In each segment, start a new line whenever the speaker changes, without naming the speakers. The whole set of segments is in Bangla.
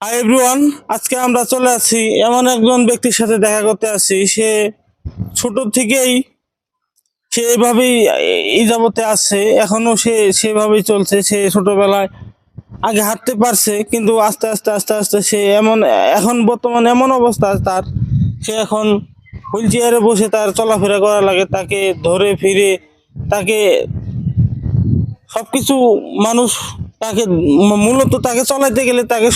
হাই এভরিওয়ান আজকে আমরা চলে আসছি এমন একজন ব্যক্তির সাথে দেখা করতে আসছি সে ছোট থেকেই সে এভাবেই এই যাবতে আসছে এখনও সে সেভাবেই চলছে, সে ছোটবেলায় আগে হাঁটতে পারছে, কিন্তু আস্তে আস্তে আস্তে আস্তে সে এমন, এখন বর্তমানে এমন অবস্থা তার, সে এখন হুইল চেয়ারে বসে তার চলাফেরা করা লাগে, তাকে ধরে ফিরে তাকে সব কিছু মানুষ তাকে মূলত তাকে চলাইতে গেলে তাকে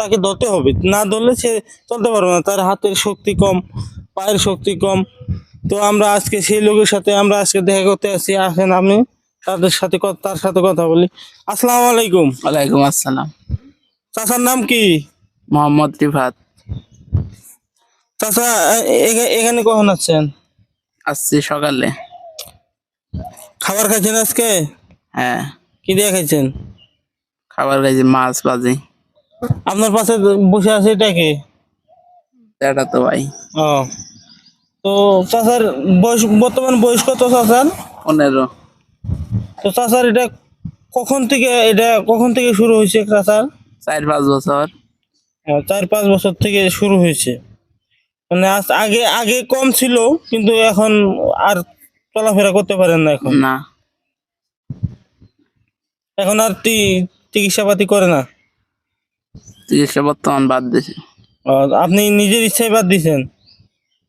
তাকে ধরতে হবে। না ধরলে সে চলতে পারবে না। তার হাতের শক্তি কম পায়ের শক্তি কম। তো আমরা আজকে সেই লোকের সাথে আমরা আজকে দেখা করতে আসছি। আসেন আমি তাদের সাথে তার সাথে কথা বলি। আসসালামু আলাইকুম।
ওয়ালাইকুম আসসালাম।
চাচার নাম কি?
মোহাম্মদ রিফাত।
চাচা এখানে কখন আছেন
আসছি সকালে।
খাবার খাইছেন আজকে?
হ্যাঁ।
কি দিয়ে খাইছেন?
খাবার খাইছি মাছ ভাজি
আপনার পাশে বসে আছে এটা কি?
এটা তো ভাই।
ও। তো চাচার বয়স বর্তমান বয়স কত চাচার?
পনেরো।
তো চাচার এটা কখন থেকে এটা কখন থেকে শুরু হয়েছে চাচার?
চার পাঁচ বছর।
চার পাঁচ বছর থেকে শুরু হয়েছে। মানে আগে আগে কম ছিল কিন্তু এখন আর চলাফেরা করতে পারেন না এখন।
না।
এখন আর টি- চিকিৎসা পাতি করে না?
চিকিৎসা বর্তমান বাদ দিছে।
ও, আপনি নিজের ইচ্ছায় বাদ দিছেন?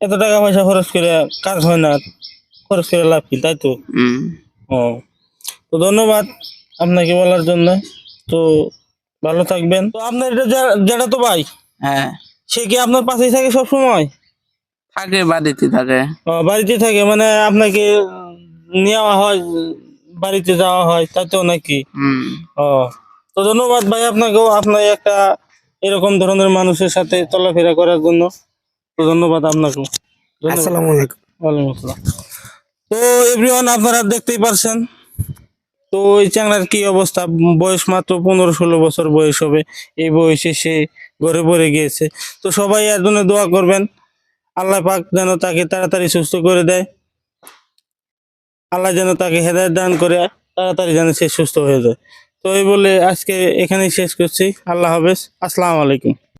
এত টাকা পয়সা খরচ করে কাজ হয় না খরচ করে লাভ কি তাই তো?
হম।
ও তো ধন্যবাদ আপনাকে বলার জন্য। তো ভালো থাকবেন। তো আপনার এটা যেটা তো ভাই
হ্যাঁ।
সে কি আপনার পাশেই থাকে সব সময়
থাকে বাড়িতে থাকে।
ও বাড়িতে থাকে মানে আপনাকে নেওয়া হয় বাড়িতে যাওয়া হয় তাই তো নাকি?
হম।
ও তো ধন্যবাদ ভাই আপনাকেও। আপনার একটা এরকম ধরনের মানুষের সাথে চলাফেরা করার জন্য। তো ধন্যবাদ আপনাকেও।
আসসালামু আলাইকুম।
ওয়ালাইকুম আসসালাম। তো এভরিওয়ান আপনারা দেখতেই পারছেন। তো এই চ্যাংড়ার কি অবস্থা? বয়স মাত্র পনেরো ষোলো বছর বয়স হবে। এই বয়সে সে ঘরে পড়ে গিয়েছে। তো সবাই এর জন্য দোয়া করবেন। আল্লাহ পাক যেন তাকে তাড়াতাড়ি সুস্থ করে দেয়। আল্লাহ যেন তাকে হেদায়ত দান করে তাড়াতাড়ি যেন সে সুস্থ হয়ে যায়। তো এই বলে আজকে এখানেই শেষ করছি। আল্লাহ হাফেজ। আসসালামু আলাইকুম।